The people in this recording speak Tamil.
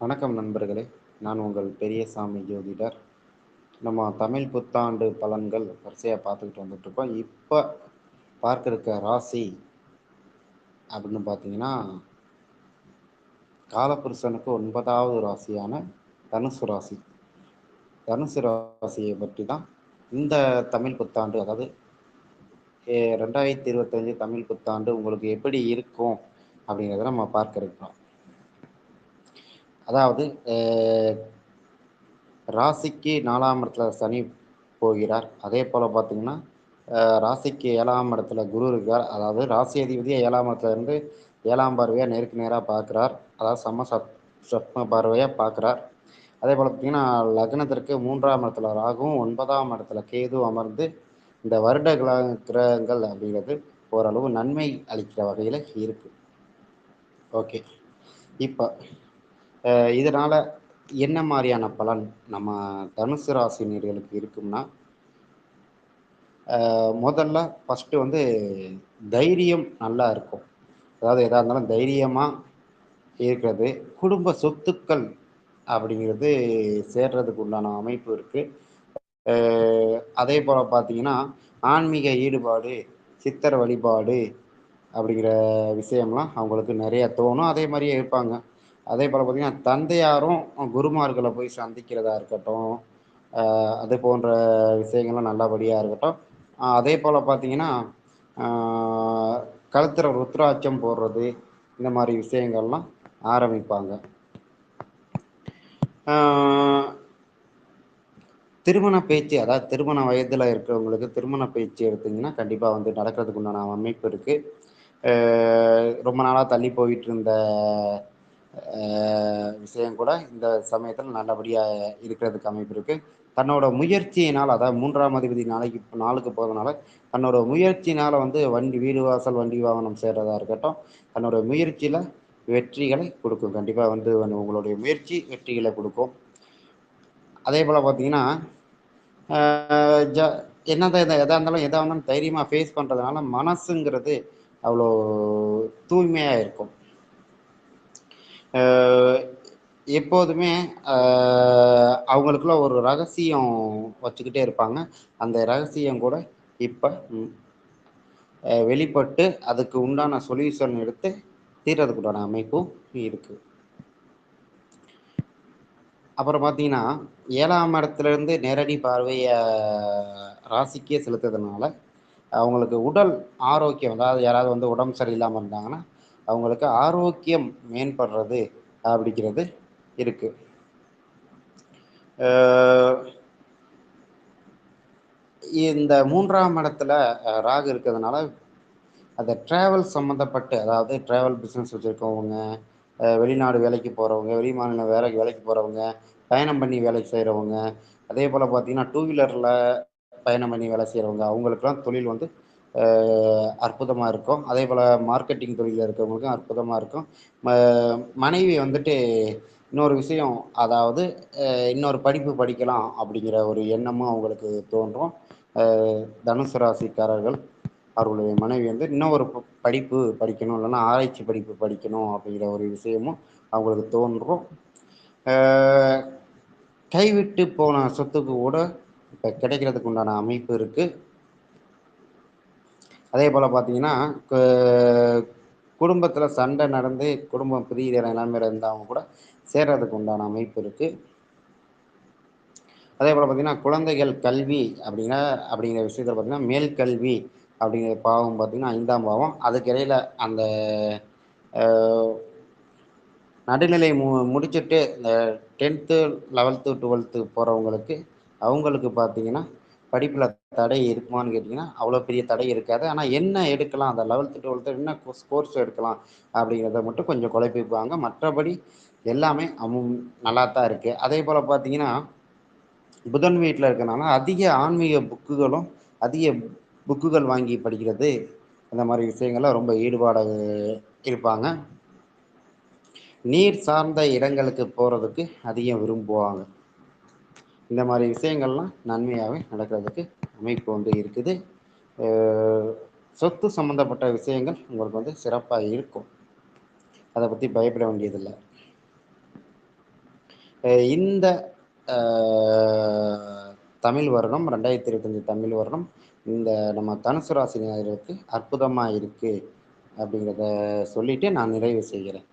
வணக்கம் நண்பர்களே. நான் உங்கள் பெரியசாமி ஜோதிடர். நம்ம தமிழ் புத்தாண்டு பலன்கள் வரிசையாக பார்த்துக்கிட்டு வந்துட்ருக்கோம் இப்போ பார்க்க இருக்க ராசி அப்படின்னு பார்த்தீங்கன்னா காலபுருஷனுக்கு ஒன்பதாவது ராசியான தனுசு ராசி. தனுசு ராசியை பற்றி தான் இந்த தமிழ் புத்தாண்டு அதாவது ரெண்டாயிரத்தி இருபத்தஞ்சு தமிழ் புத்தாண்டு உங்களுக்கு எப்படி இருக்கும் அப்படிங்கிறத நம்ம பார்க்க இருக்கிறோம் அதாவது ராசிக்கு நாலாம் இடத்துல சனி போகிறார். அதே போல் பார்த்தீங்கன்னா ராசிக்கு ஏழாம் இடத்துல குரு இருக்கார். அதாவது ராசி அதிபதியை ஏழாம் இடத்துல இருந்து ஏழாம் பார்வையாக நேருக்கு நேராக பார்க்குறார் அதாவது சம சப் சப்ம பார்வையாக பார்க்குறார் அதே போல் பார்த்தீங்கன்னா லக்னத்திற்கு மூன்றாம் இடத்துல ராகும் ஒன்பதாம் இடத்துல கேது அமர்ந்து இந்த வருட கிரக கிரகங்கள் அப்படிங்கிறது ஓரளவு நன்மை அளிக்கிற வகையில் இருக்கு. ஓகே. இப்போ இதனால என்ன மாதிரியான பலன் நம்ம தனுசு ராசினியர்களுக்கு இருக்கும்னா முதல்ல ஃபஸ்ட்டு வந்து தைரியம் நல்லா இருக்கும். அதாவது எதாக இருந்தாலும் தைரியமாக இருக்கிறது. குடும்ப சொத்துக்கள் அப்படிங்கிறது சேர்றதுக்கு உண்டான அமைப்பு இருக்குது அதே போல் பார்த்தீங்கன்னா ஆன்மீக ஈடுபாடு சித்தர் வழிபாடு அப்படிங்கிற விஷயம்லாம் அவங்களுக்கு நிறைய தோணும். அதே மாதிரியே இருப்பாங்க. அதே போல் பார்த்தீங்கன்னா தந்தையாரும் குருமார்களை போய் சந்திக்கிறதா இருக்கட்டும் அது போன்ற விஷயங்கள்லாம் நல்லபடியாக இருக்கட்டும். அதே போல் பார்த்தீங்கன்னா கழுத்தில் ருத்ராட்சம் போடுறது இந்த மாதிரி விஷயங்கள்லாம் ஆரம்பிப்பாங்க. திருமண பேச்சு அதாவது திருமண வயதில் இருக்கிறவங்களுக்கு திருமண பேச்சு எடுத்திங்கன்னா கண்டிப்பாக வந்து நடக்கிறதுக்கு உண்டான அமைப்பு இருக்குது ரொம்ப நாளாக தள்ளி போயிட்டு இருந்த விஷயம் கூட இந்த சமயத்தில் நல்லபடியாக இருக்கிறதுக்கு அமைப்பு இருக்குது தன்னோட முயற்சியினால் அதாவது மூன்றாம் அதிபதி நாளைக்கு நாளுக்கு போகிறதுனால தன்னோட முயற்சியினால் வந்து வண்டி வீடு வாசல் வண்டி வாகனம் சேர்றதா இருக்கட்டும் தன்னோட முயற்சியில் வெற்றிகளை கொடுக்கும். கண்டிப்பாக வந்து உங்களுடைய முயற்சி வெற்றிகளை கொடுக்கும். அதே போல் பார்த்தீங்கன்னா ஜ என்னதான் எதாக இருந்தாலும் எதாக இருந்தாலும் தைரியமாக ஃபேஸ் பண்ணுறதுனால மனசுங்கிறது அவ்வளோ தூய்மையாக இருக்கும். எப்போதுமே அவங்களுக்குள்ள ஒரு ரகசியம் வச்சுக்கிட்டே இருப்பாங்க. அந்த ரகசியம் கூட இப்போ வெளிப்பட்டு அதுக்கு உண்டான சொல்யூஷன் எடுத்து தீர்றதுக்கு உண்டான அமைப்பும் இருக்குது அப்புறம் பார்த்தீங்கன்னா ஏழாம் இடத்துலேருந்து நேரடி பார்வையை ராசிக்கே செலுத்துறதுனால அவங்களுக்கு உடல் ஆரோக்கியம் அதாவது யாராவது வந்து உடம்பு சரியில்லாமல் இருந்தாங்கன்னா அவங்களுக்கு ஆரோக்கியம் மேம்படுறது அப்படிங்கிறது இருக்கு. இந்த மூன்றாம் இடத்துல ராகு இருக்கிறதுனால அந்த ட்ராவல் சம்மந்தப்பட்டு அதாவது ட்ராவல் பிஸ்னஸ் வச்சுருக்கவங்க வெளிநாடு வேலைக்கு போகிறவங்க வெளி மாநில வேலைக்கு வேலைக்கு போகிறவங்க பயணம் பண்ணி வேலை செய்கிறவங்க அதே போல் பார்த்தீங்கன்னா டூ வீலரில் பயணம் பண்ணி வேலை செய்கிறவங்க அவங்களுக்குலாம் தொழில் வந்து அற்புதமாக இருக்கும். அதே போல் மார்க்கெட்டிங் தொழிலில் இருக்கிறவங்களுக்கும் அற்புதமாக இருக்கும். ம- மனைவி வந்துட்டு இன்னொரு விஷயம் அதாவது இன்னொரு படிப்பு படிக்கலாம் அப்படிங்கிற ஒரு எண்ணமும் அவங்களுக்கு தோன்றும். தனுசு ராசிக்காரர்கள் அவர்களுடைய மனைவி வந்து இன்னும் ஒரு படிப்பு படிக்கணும் இல்லைன்னா ஆராய்ச்சி படிப்பு படிக்கணும் அப்படிங்கிற ஒரு விஷயமும் அவங்களுக்கு தோன்றும். கைவிட்டு போன சொத்துக்கு கூட இப்போ கிடைக்கிறதுக்கு உண்டான அமைப்பு இருக்குது அதே போல் பார்த்தீங்கன்னா குடும்பத்தில் சண்டை நடந்து குடும்பம் பிரிகிற நிலைமையில இருந்தவங்க கூட சேர்றதுக்கு உண்டான அமைப்பு இருக்குது அதே போல் பார்த்தீங்கன்னா குழந்தைகள் கல்வி அப்படிங்கிற அப்படிங்கிற விஷயத்தில் பார்த்தீங்கன்னா மேல் கல்வி அப்படிங்கிற பாவம் பார்த்தீங்கன்னா ஐந்தாம் பாவம். அதுக்கு அந்த நடுநிலை மு முடிச்சுட்டு இந்த டென்த்து லெவல்த்து டுவெல்த்து போகிறவங்களுக்கு அவங்களுக்கு பார்த்தீங்கன்னா படிப்பில் தடை இருக்குமான்னு கேட்டிங்கன்னா அவ்வளோ பெரிய தடை இருக்காது. ஆனால் என்ன எடுக்கலாம்? அந்த லெவல்த்து டுவெல்த்து என்ன கோர்ஸ் எடுக்கலாம் அப்படிங்கிறத மட்டும் கொஞ்சம் குழப்பிப்பாங்க. மற்றபடி எல்லாமே அமும் நல்லா தான் இருக்குது அதே போல் பார்த்தீங்கன்னா புதன் வீட்டில் இருக்கனால அதிக ஆன்மீக புக்குகளும் அதிக புக்குகள் வாங்கி படிக்கிறது இந்த மாதிரி விஷயங்கள்லாம் ரொம்ப ஈடுபாடு இருப்பாங்க. நீர் சார்ந்த இடங்களுக்கு போகிறதுக்கு அதிகம் விரும்புவாங்க. இந்த மாதிரி விஷயங்கள்லாம் நன்மையாகவே நடக்கிறதுக்கு அமைப்பு வந்து இருக்குது. சொத்து சம்மந்தப்பட்ட விஷயங்கள் உங்களுக்கு வந்து சிறப்பாக இருக்கும். அதை பற்றி பயப்பட வேண்டியதில்லை. இந்த தமிழ் வருடம் ரெண்டாயிரத்தி இருபத்தஞ்சு தமிழ் வருடம் இந்த நம்ம தனுசு ராசி நேயர்களுக்கு அற்புதமா இருக்கு சொல்லிட்டு நான் நிறைவு செய்கிறேன்.